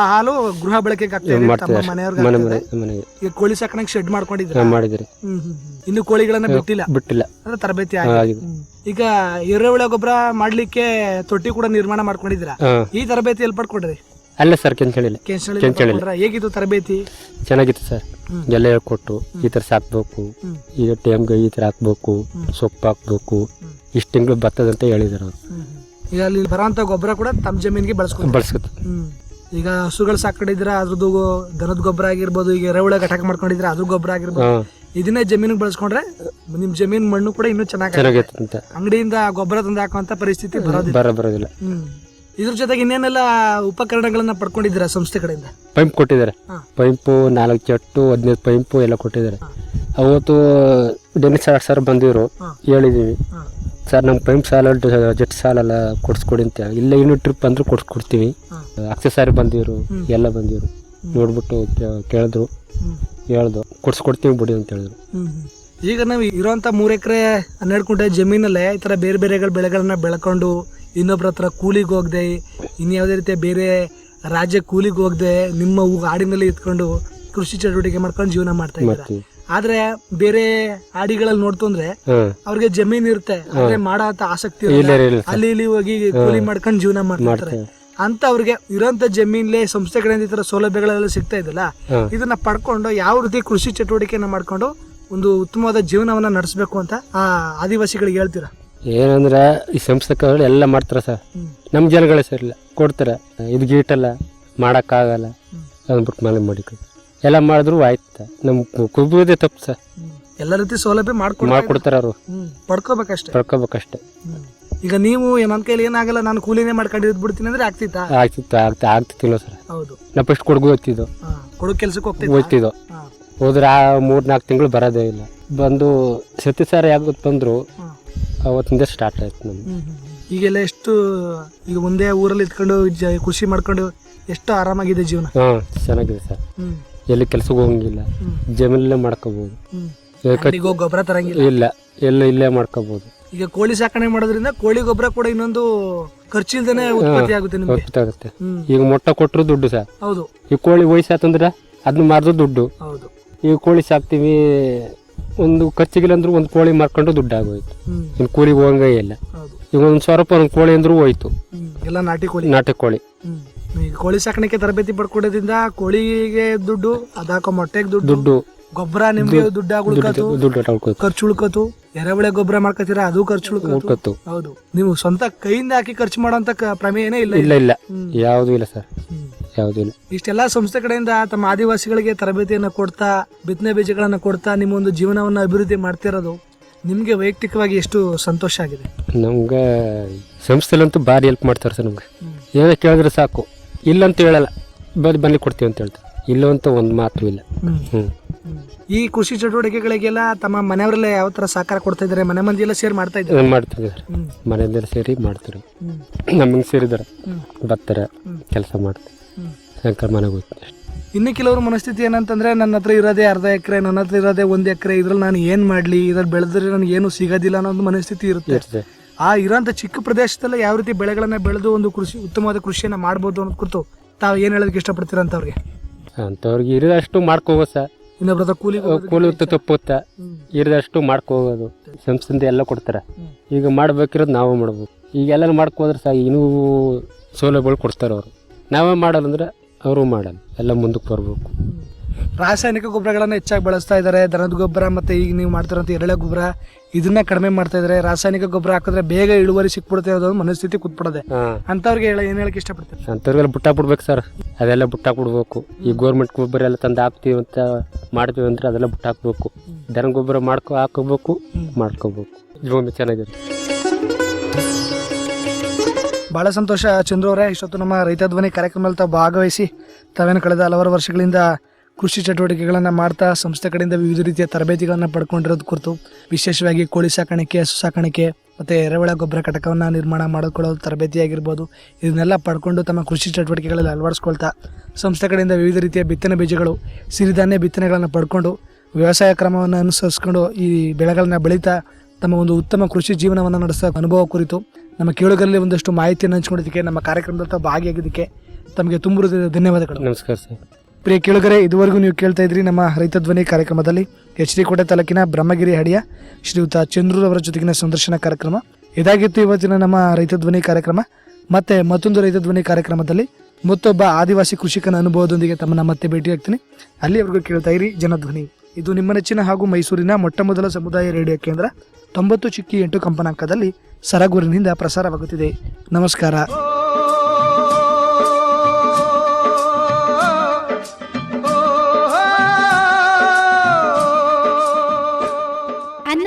ಆ ಹಾಲು ಗೃಹ ಬಳಕೆಗೆ ತಮ್ಮ ಮನೆಯವ್ರಿಗೆ ಈಗ ಕೋಳಿ ಸಾಕಾಣಿಕೆ ಶೆಡ್ ಮಾಡ್ಕೊಂಡಿದ್ರೆ ಮಾಡಿದ್ರಿ. ಇನ್ನು ಕೋಳಿಗಳನ್ನ ಬಿಟ್ಟಿಲ್ಲ? ಬಿಟ್ಟಿಲ್ಲ. ಅಂದ್ರೆ ತರಬೇತಿ ಆಗಿದೆ. ಈಗ ಎರೆಹುಳ ಗೊಬ್ಬರ ಮಾಡ್ಲಿಕ್ಕೆ ತೊಟ್ಟಿ ಕೂಡ ನಿರ್ಮಾಣ ಮಾಡ್ಕೊಂಡಿದ್ರ ಈ ತರಬೇತಿ ಎಲ್ಲಿ ಪಡ್ಕೊಂಡ್ರಿ ಅಲ್ಲ ಸರ್ ಕೆಂಚಳಿಲ್ಲ ಕೆಂಚಳಿಲ್ಲ. ಹೇಗಿತ್ತು ತರಬೇತಿ? ಚೆನ್ನಾಗಿತ್ತು ಸರ್. ಎಲ್ಲ ಹೇಳ್ಕೊಟ್ಟು ಈ ತರ ಸಾಕ್ಬೇಕು. ಈಗ ಟೈಮ್ಗೆ ಈ ತರ ಹಾಕ್ಬೇಕು. ಸೊಪ್ಪು ಹಾಕ್ಬೇಕು. ಇಷ್ಟು ತಿಂಗಳು ಬರ್ತದಂತ ಹೇಳಿದಾರೆ. ಈಗ ಅಲ್ಲಿ ಬರೋಂಥ ಗೊಬ್ಬರ ಕೂಡ ತಮ್ಮ ಜಮೀನಿಗೆ ಬಳಸ್ಕೊಂಡು ಬಳಸ್ಕೊತ ಹ್ಮ್. ಈಗ ಹಸುಗಳು ಸಾಕೊಂಡಿದ್ರೆ ಅದ್ರದ್ದು ದನದ ಗೊಬ್ಬರ ಆಗಿರ್ಬೋದು ಈಗ ಎರೆಹುಳ ಘಟಕ ಮಾಡ್ಕೊಂಡಿದ್ರೆ ಅದ್ರ ಗೊಬ್ಬರ ಆಗಿರ್ಬೋದು. ಇದನ್ನೇ ಜಮೀನಿಗೆ ಬಳಸ್ಕೊಂಡ್ರೆ ನಿಮ್ ಜಮೀನ್ ಮಣ್ಣು ಕೂಡ ಇನ್ನೂ ಚೆನ್ನಾಗಿ ಅಂಗಡಿಯಿಂದ ಗೊಬ್ಬರ ತಂದು ಹಾಕುವಂತ ಪರಿಸ್ಥಿತಿ ಬರೋದಿಲ್ಲ. ಇದ್ರ ಜೊತೆಗೆ ಇನ್ನೇನೆಲ್ಲ ಉಪಕರಣಗಳನ್ನ ಪಡ್ಕೊಂಡಿದ್ದೀರಾ ಸಂಸ್ಥೆ ಕಡೆಯಿಂದ ಪೈಂಪ್ ಕೊಟ್ಟಿದ್ದಾರೆ. ಪೈಂಪು ನಾಲ್ಕು ಚಟ್ಟು ಹದಿನೈದು ಪೈಂಪು ಎಲ್ಲ ಕೊಟ್ಟಿದ್ದಾರೆ. ಅವತ್ತು ಡೆನಿಸ್ ಸರ್ ಸರ್ ಬಂದಿದ್ರು. ಹೇಳಿದೀವಿ. ಸರ್ ನಮ್ಮ ಪೈಂಪ್ ಸಾಲ ಜೆಟ್ ಸಾಲೆಲ್ಲ ಕೊಡಿಸ್ಕೊಡಿ ಅಂತ ಇಲ್ಲ ಇನ್ನೂ ಟ್ರಿಪ್ ಅಂದ್ರೆ ಕೊಡಿಸ್ಕೊಡ್ತೀವಿ. ಕೊಡ್ತೀವಿ ಅಕ್ಸೆಸಾರಿ ಬಂದಿರು ಎಲ್ಲ ಬಂದಿರು ನೋಡ್ಬಿಟ್ಟು ಕೇಳಿದ್ರು. ಹೇಳ್ದು ಕೊಡಿಸ್ಕೊಡ್ತೀವಿ ಬಿಡಿ ಅಂತ ಹೇಳಿದ್ರು. ಈಗ ನಾವು ಇರೋಂಥ ಮೂರು ಎಕರೆ ಹನ್ನೆರಡು ಕುಂಟೆ ಜಮೀನಲ್ಲೇ ಈ ಥರ ಬೇರೆ ಬೇರೆ ಬೆಳೆಗಳನ್ನ ಬೆಳ್ಕೊಂಡು ಇನ್ನೊಬ್ರ ಹತ್ರ ಕೂಲಿಗೆ ಹೋಗದೆ ಇನ್ಯಾವುದೇ ರೀತಿಯ ಬೇರೆ ರಾಜ್ಯ ಕೂಲಿಗೆ ಹೋಗದೆ ನಿಮ್ಮ ಊ- ಹಾಡಿನಲ್ಲಿ ಇತ್ಕೊಂಡು ಕೃಷಿ ಚಟುವಟಿಕೆ ಮಾಡ್ಕೊಂಡು ಜೀವನ ಮಾಡ್ತಾ ಇದ್ದಾರೆ? ಮಾಡ್ತೀವಿ. ಆದ್ರೆ ಬೇರೆ ಹಾಡಿಗಳಲ್ಲಿ ನೋಡ್ತಂದ್ರೆ ಅವ್ರಿಗೆ ಜಮೀನ್ ಇರುತ್ತೆ ಅಂದ್ರೆ ಮಾಡೋ ಆಸಕ್ತಿ ಇರಲ್ಲ. ಅಲ್ಲಿ ಇಲ್ಲಿ ಹೋಗಿ ಕೂಲಿ ಮಾಡ್ಕೊಂಡು ಜೀವನ ಮಾಡ್ತಾರೆ. ಅಂತ ಅವ್ರಿಗೆ ಇರೋಂತ ಜಮೀನ್ಲೆ ಸಂಸ್ಥೆಗಳಿಂದ ಇತರ ಈ ತರ ಸೌಲಭ್ಯಗಳೆಲ್ಲ ಸಿಗ್ತಾ ಇದಲ್ಲ ಇದನ್ನ ಪಡ್ಕೊಂಡು ಯಾವ ರೀತಿ ಕೃಷಿ ಚಟುವಟಿಕೆನ ಮಾಡ್ಕೊಂಡು ಒಂದು ಉತ್ತಮವಾದ ಜೀವನವನ್ನ ನಡೆಸಬೇಕು ಅಂತ ಆ ಆದಿವಾಸಿಗಳಿಗೆ ಹೇಳ್ತೀರಾ? ಏನಂದ್ರೆ ಈ ಸಂಸ್ಥೆಗಳು ಎಲ್ಲ ಮಾಡ್ತಾರ ಸರ್. ನಮ್ ನಮ್ಮ ಜನಗಳೇ ಸರ್ ಇಲ್ಲ. ಕೊಡ್ತಾರೆ. ಇದು ಗೀಟಲ್ಲ ಆಗಲ್ಲ ಅಂದ್ಬಿಟ್ಟು ಮನೆ ಮಾಡಿ ಎಲ್ಲ ಮಾಡಿದ್ರು ಆಯ್ತು ನಮ್ಮ ಕುಗ್ಬೋದೇ ತಪ್ಪು ಸರ್. ಎಲ್ಲ ರೀತಿ ಸೌಲಭ್ಯ ಮಾಡ್ಕೊಂಡು ಮಾಡ್ಕೊಡ್ತಾರೆ ಅವರು. ಪಡ್ಕೋಬೇಕಷ್ಟೇ? ಪಡ್ಕೋಬೇಕಷ್ಟೇ. ಈಗ ನೀವು ನನ್ನ ಕೈಲಿ ಏನಾಗಲ್ಲ ನಾನು ಕೂಲಿನೇ ಮಾಡ್ಕೊಂಡು ಇದ್ ಬಿಡ್ತೀನಿ ಅಂದ್ರೆ ಆಗ್ತಿತ್ತಾ? ಆಗ್ತಿತ್ತು ಆಗ್ತಾ ಆಗ್ತಿತ್ತಿಲ್ಲ ಸರ್. ಹೌದು. ನಾವು ಫಸ್ಟ್ ಕೊಡಗು ಹೋಗ್ತಿದ್ದು. ಕೊಡಗು ಕೊಡೋ ಕೆಲ್ಸಕ್ಕೆ ಹೋಗ್ತಿದ್ದು. ಹೋಗ್ತಿದ್ದು ಹೋದ್ರೆ ಆ ಮೂರು ನಾಲ್ಕು ತಿಂಗಳು ಬರೋದೇ ಇಲ್ಲ. ಬಂದು ಸತಿ ಸರ್ ಯಾವತ್ತು ಬಂದರು ಅವತ್ತಿಂದ ಸ್ಟಾರ್ಟ್ ಆಯ್ತು ನಮ್ಗೆ ಈಗೆಲ್ಲ ಎಷ್ಟು ಈಗ ಒಂದೇ ಊರಲ್ಲಿ ಇದ್ಕೊಂಡು ಕೃಷಿ ಮಾಡ್ಕೊಂಡು ಎಷ್ಟು ಆರಾಮಾಗಿದೆ ಜೀವನ? ಹಾಂ ಚೆನ್ನಾಗಿದೆ ಸರ್. ಎಲ್ಲಿ ಕೆಲ್ಸಕ್ಕೆ ಹೋಗಂಗಿಲ್ಲ. ಜಮೀನಲ್ಲೇ ಮಾಡ್ಕೋಬೋದು. ಹೋಗಿ ಗೊಬ್ಬರ ತರಂಗಿಲ್ಲ? ಇಲ್ಲ ಎಲ್ಲ ಇಲ್ಲೇ ಮಾಡ್ಕೋಬೋದು. ಈಗ ಕೋಳಿ ಸಾಕಣೆ ಮಾಡೋದ್ರಿಂದ ಕೋಳಿ ಗೊಬ್ಬರ ಕೂಡ ಇನ್ನೊಂದು ಖರ್ಚಿಲ್ದೇನೆ ಉತ್ಪತ್ತಿ ಆಗುತ್ತೆ ನಿಮ್ಗೆ. ಗೊತ್ತಾಗುತ್ತೆ ಹ್ಮ್. ಈಗ ಮೊಟ್ಟೆ ಕೊಟ್ಟರು ದುಡ್ಡು ಸರ್ ಹೌದು. ಈ ಕೋಳಿ ವಯಸ್ಸಾತಂದ್ರೆ ಅದನ್ನ ಮಾರಿದ್ರು ದುಡ್ಡು. ಹೌದು. ಈಗ ಕೋಳಿ ಸಾಕ್ತೀವಿ ಒಂದು ಖರ್ಚಿಗಿಲ್ಲ ಅಂದ್ರೂ ಒಂದು ಕೋಳಿ ಮಾರ್ಕೊಂಡು ದುಡ್ಡು ಆಗೋಯ್ತು ಇನ್ನು ಕೂಲಿಗೆ ಹೋಗಂಗೆ ಇಲ್ಲ. ಈಗ ಒಂದು ಸಾವಿರ ರೂಪಾಯಿ ಒಂದು ಕೋಳಿ ಅಂದ್ರೂ ಹೋಯ್ತು. ಎಲ್ಲ ನಾಟಿ ಕೋಳಿ. ನಾಟಿ ಕೋಳಿ. ಈಗ ಕೋಳಿ ಸಾಕಾಣಿಕೆ ತರಬೇತಿ ಪಡ್ಕೊಡೋದ್ರಿಂದ ಕೋಳಿಗೆ ದುಡ್ಡು ಅದಾಕೋ ಮೊಟ್ಟೆಗೆ ದುಡ್ಡು ದುಡ್ಡು. ಗೊಬ್ಬರ ನಿಮ್ಗೆ ದುಡ್ಡು ಉಳ್ಕತು ದುಡ್ಡು ಉಳ್ಕೋತು. ಖರ್ಚು ಉಳ್ಕತು ಎರೆಹುಳೆ ಗೊಬ್ಬರ ಮಾಡ್ಕೋತೀರಾ ಅದು ಖರ್ಚು ಉಳ್ಕತು. ಹೌದು. ನೀವು ಸ್ವಂತ ಕೈಯಿಂದ ಹಾಕಿ ಖರ್ಚು ಮಾಡೋಂತ ಪ್ರಮೇಯನೇ ಇಲ್ಲ ಇಲ್ಲ. ಇಲ್ಲ ಯಾವುದು ಇಲ್ಲ ಸರ್. ಯಾವುದು ಇಲ್ಲ. ಇಷ್ಟೆಲ್ಲ ಸಂಸ್ಥೆ ಕಡೆಯಿಂದ ತಮ್ಮ ಆದಿವಾಸಿಗಳಿಗೆ ತರಬೇತಿಯನ್ನ ಕೊಡ್ತಾ ಬಿತ್ತನೆ ಬೀಜಗಳನ್ನ ಕೊಡ್ತಾ ನಿಮ್ಮ ಒಂದು ಜೀವನವನ್ನ ಅಭಿವೃದ್ಧಿ ಮಾಡ್ತಿರೋದು ನಿಮ್ಗೆ ವೈಯಕ್ತಿಕವಾಗಿ ಎಷ್ಟು ಸಂತೋಷ ಆಗಿದೆ? ನಮ್ಗೆ ಸಂಸ್ಥೆಲಂತೂ ಭಾರಿ ಹೆಲ್ಪ್ ಮಾಡ್ತಾರೆ ಸರ್ ನಮ್ಗೆ. ಏನೋ ಕೇಳಿದ್ರೆ ಸಾಕು. ಇಲ್ಲಂತ ಹೇಳಲ್ಲ. ಬಂದು ಬನ್ನಿ ಕೊಡ್ತೀವಿ ಅಂತ ಹೇಳ್ತಾರೆ. ಇಲ್ಲ ಅಂತ ಒಂದು ಮಾತು ಇಲ್ಲ. ಹ್ಞೂ ಈ ಕೃಷಿ ಚಟುವಟಿಕೆಗಳಿಗೆಲ್ಲ ತಮ್ಮ ಮನೆಯವರೆಲ್ಲ ಯಾವ ತರ ಸಹಕಾರ ಕೊಡ್ತಾ ಇದ್ದಾರೆ? ಮನೆ ಮಂದಿ ಎಲ್ಲ ಸೇರಿ ಮಾಡ್ತಾ ಇದ್ದಾರೆ? ಹ್ಮ್ ಮನೆಯಿಂದ ಸೇರಿ ಮಾಡ್ತಾರೆ. ನಮಗೆ ಸೇರಿದಾರೆ ಬರ್ತಾರೆ ಕೆಲಸ ಮಾಡ್ತಾರೆ. ಸಾಯಂಕಾಲ ಮನೆಗೆ ಹೋಗ್ತಾರೆ ಇನ್ನು ಕೆಲವರು ಮನಸ್ಥಿತಿ ಏನಂತಂದ್ರೆ ನನ್ನ ಹತ್ರ ಇರೋದೇ ಅರ್ಧ ಎಕರೆ ನನ್ನ ಹತ್ರ ಇರೋದೇ ಒಂದು ಎಕರೆ ಇದ್ರಲ್ಲಿ ನಾನು ಏನು ಮಾಡ್ಲಿ ಇದ್ರಲ್ಲಿ ಬೆಳೆದ್ರೆ ನನಗೆ ಏನು ಸಿಗೋದಿಲ್ಲ ಅನ್ನೋ ಒಂದು ಮನಸ್ಥಿತಿ ಇರುತ್ತೆ. ಆ ಇರೋಂಥ ಚಿಕ್ಕ ಪ್ರದೇಶದಲ್ಲೇ ಯಾವ ರೀತಿ ಬೆಳೆಗಳನ್ನ ಬೆಳೆದು ಒಂದು ಕೃಷಿ ಉತ್ತಮವಾದ ಕೃಷಿಯನ್ನ ಮಾಡ್ಬೋದು ಅನ್ನೋದು ಕುರಿತು ತಾವು ಏನು ಹೇಳೋದಕ್ಕೆ ಇಷ್ಟಪಡ್ತೀರಾ ಅಂತ ಅವ್ರಿಗೆ ಅಂಥವ್ರಿಗೆ ಇರೋದಷ್ಟು ಮಾಡ್ಕೋಬೋದು ಸರ್. ಇನ್ನೊಬ್ರದ ಕೂಲಿ ಕೂಲಿ ತಪ್ಪುತ್ತ. ಇರೋದಷ್ಟು ಮಾಡ್ಕೋಬೋದು. ಸಂಸ್ಥೆ ಎಲ್ಲ ಕೊಡ್ತಾರೆ. ಈಗ ಮಾಡ್ಬೇಕಿರೋದು ನಾವೇ ಮಾಡ್ಬೋದು. ಈಗ ಎಲ್ಲ ಮಾಡ್ಕೋದ್ರೆ ಸಹ ಇನ್ನೂ ಸೌಲಭ್ಯಗಳು ಕೊಡ್ತಾರೆ ಅವರು. ನಾವೇ ಮಾಡಲ್ಲಂದ್ರೆ ಅವರು ಮಾಡಲ್ಲ. ಎಲ್ಲ ಮುಂದಕ್ಕೆ ಬರಬೇಕು. ರಾಸಾಯನಿಕ ಗೊಬ್ಬರಗಳನ್ನ ಹೆಚ್ಚಾಗಿ ಬಳಸ್ತಾ ಇದ್ದಾರೆ. ದನದ ಗೊಬ್ಬರ ಮತ್ತೆ ಈಗ ನೀವು ಮಾಡ್ತಿರೋಂಥ ಎರೆಳೆ ಗೊಬ್ಬರ ಇದನ್ನ ಕಡಿಮೆ ಮಾಡ್ತಾ ಇದ್ರೆ ರಾಸಾಯನಿಕ ಗೊಬ್ಬರ ಹಾಕಿದ್ರೆ ಬೇಗ ಇಳುವರಿ ಸಿಕ್ಬಿಡುತ್ತೆ ಅನ್ನೋದು ಮನಸ್ಥಿತಿ ಕೂತ್ಬಿಡದೆ. ಅಂತವ್ರಿಗೆ ಹೇಳ ಏನ್ ಹೇಳಕ್ ಇಷ್ಟಪಡ್ತಾರೆ? ಅಂತವ್ರಿಗೆಲ್ಲ ಬುಟ್ಟ ಬಿಡ್ಬೇಕು ಸರ್. ಅದೆಲ್ಲ ಬಿಟ್ಟಾಕ್ಬಿಡ್ಬೇಕು ಈ ಗೋರ್ಮೆಂಟ್ ಗೊಬ್ಬರ ಎಲ್ಲ ತಂದು ಹಾಕ್ತೀವಿ ಅಂತ ಮಾಡ್ತೀವಿ ಅಂದ್ರೆ ಅದೆಲ್ಲ ಬಿಟ್ಟಾಕ್ಬೇಕು ದನ ಗೊಬ್ಬರ ಮಾಡ್ಕೊ ಹಾಕೋಬೇಕು ಮಾಡ್ಕೋಬೇಕು. ಭೂಮಿ ಚೆನ್ನಾಗಿರುತ್ತೆ. ಬಹಳ ಸಂತೋಷ ಚಂದ್ರು ಅವರೇ. ಇಷ್ಟೊತ್ತು ನಮ್ಮ ರೈತ ಧ್ವನಿ ಕಾರ್ಯಕ್ರಮದಲ್ಲಿ ತಾವು ಭಾಗವಹಿಸಿ ತಾವೇನು ಕಳೆದ ಹಲವಾರು ವರ್ಷಗಳಿಂದ ಕೃಷಿ ಚಟುವಟಿಕೆಗಳನ್ನು ಮಾಡ್ತಾ ಸಂಸ್ಥೆ ಕಡೆಯಿಂದ ವಿವಿಧ ರೀತಿಯ ತರಬೇತಿಗಳನ್ನು ಪಡ್ಕೊಂಡಿರೋದು ಕುರಿತು ವಿಶೇಷವಾಗಿ ಕೋಳಿ ಸಾಕಾಣಿಕೆ, ಹಸು ಸಾಕಾಣಿಕೆ ಮತ್ತು ಎರೆಹುಳ ಗೊಬ್ಬರ ಘಟಕವನ್ನು ನಿರ್ಮಾಣ ಮಾಡಿಕೊಳ್ಳೋದು ತರಬೇತಿ ಆಗಿರ್ಬೋದು ಇದನ್ನೆಲ್ಲ ಪಡ್ಕೊಂಡು ತಮ್ಮ ಕೃಷಿ ಚಟುವಟಿಕೆಗಳಲ್ಲಿ ಅಳವಡಿಸ್ಕೊಳ್ತಾ ಸಂಸ್ಥೆ ಕಡೆಯಿಂದ ವಿವಿಧ ರೀತಿಯ ಬಿತ್ತನೆ ಬೀಜಗಳು, ಸಿರಿಧಾನ್ಯ ಬಿತ್ತನೆಗಳನ್ನು ಪಡ್ಕೊಂಡು ವ್ಯವಸಾಯ ಕ್ರಮವನ್ನು ಅನುಸರಿಸ್ಕೊಂಡು ಈ ಬೆಳೆಗಳನ್ನ ಬೆಳೀತಾ ತಮ್ಮ ಒಂದು ಉತ್ತಮ ಕೃಷಿ ಜೀವನವನ್ನು ನಡೆಸೋ ಅನುಭವ ಕುರಿತು ನಮ್ಮ ಕೇಳುಗರಲ್ಲಿ ಒಂದಷ್ಟು ಮಾಹಿತಿಯನ್ನು ಹಂಚ್ಕೊಂಡಿದ್ದಕ್ಕೆ, ನಮ್ಮ ಕಾರ್ಯಕ್ರಮದಲ್ಲಿ ಭಾಗಿಯಾಗಿದ್ದಕ್ಕೆ ತಮಗೆ ತುಂಬ ಧನ್ಯವಾದಗಳು. ನಮಸ್ಕಾರ ಸರ್. ಪ್ರಿಯ ಕೇಳುಗರೆ, ಇದುವರೆಗೂ ನೀವು ಕೇಳ್ತಾ ಇದ್ರಿ ನಮ್ಮ ರೈತ ಧ್ವನಿ ಕಾರ್ಯಕ್ರಮದಲ್ಲಿ ಎಚ್ ಡಿ ಕೋಟೆ ತಾಲೂಕಿನ ಬ್ರಹ್ಮಗಿರಿ ಹಡಿಯ ಶ್ರೀಯುತ ಅವರ ಜೊತೆಗಿನ ಸಂದರ್ಶನ ಕಾರ್ಯಕ್ರಮ. ಇದಾಗಿತ್ತು ಇವತ್ತಿನ ನಮ್ಮ ರೈತಧ್ವನಿ ಕಾರ್ಯಕ್ರಮ. ಮತ್ತೆ ಮತ್ತೊಂದು ರೈತ ಧ್ವನಿ ಕಾರ್ಯಕ್ರಮದಲ್ಲಿ ಮತ್ತೊಬ್ಬ ಆದಿವಾಸಿ ಕೃಷಿಕನ ಅನುಭವದೊಂದಿಗೆ ತಮ್ಮನ್ನ ಮತ್ತೆ ಭೇಟಿಯಾಗ್ತೀನಿ ಅಲ್ಲಿವರೆಗೂ ಕೇಳ್ತಾ ಇರಿ ಜನಧ್ವನಿ. ಇದು ನಿಮ್ಮ ನೆಚ್ಚಿನ ಹಾಗೂ ಮೈಸೂರಿನ ಮೊಟ್ಟ ಮೊದಲ ಸಮುದಾಯ ರೇಡಿಯೋ ಕೇಂದ್ರ ತೊಂಬತ್ತು ಚಿಕ್ಕಿ ಎಂಟು ಕಂಪನಾಂಕದಲ್ಲಿ ಸರಗೂರಿನಿಂದ ಪ್ರಸಾರವಾಗುತ್ತಿದೆ. ನಮಸ್ಕಾರ.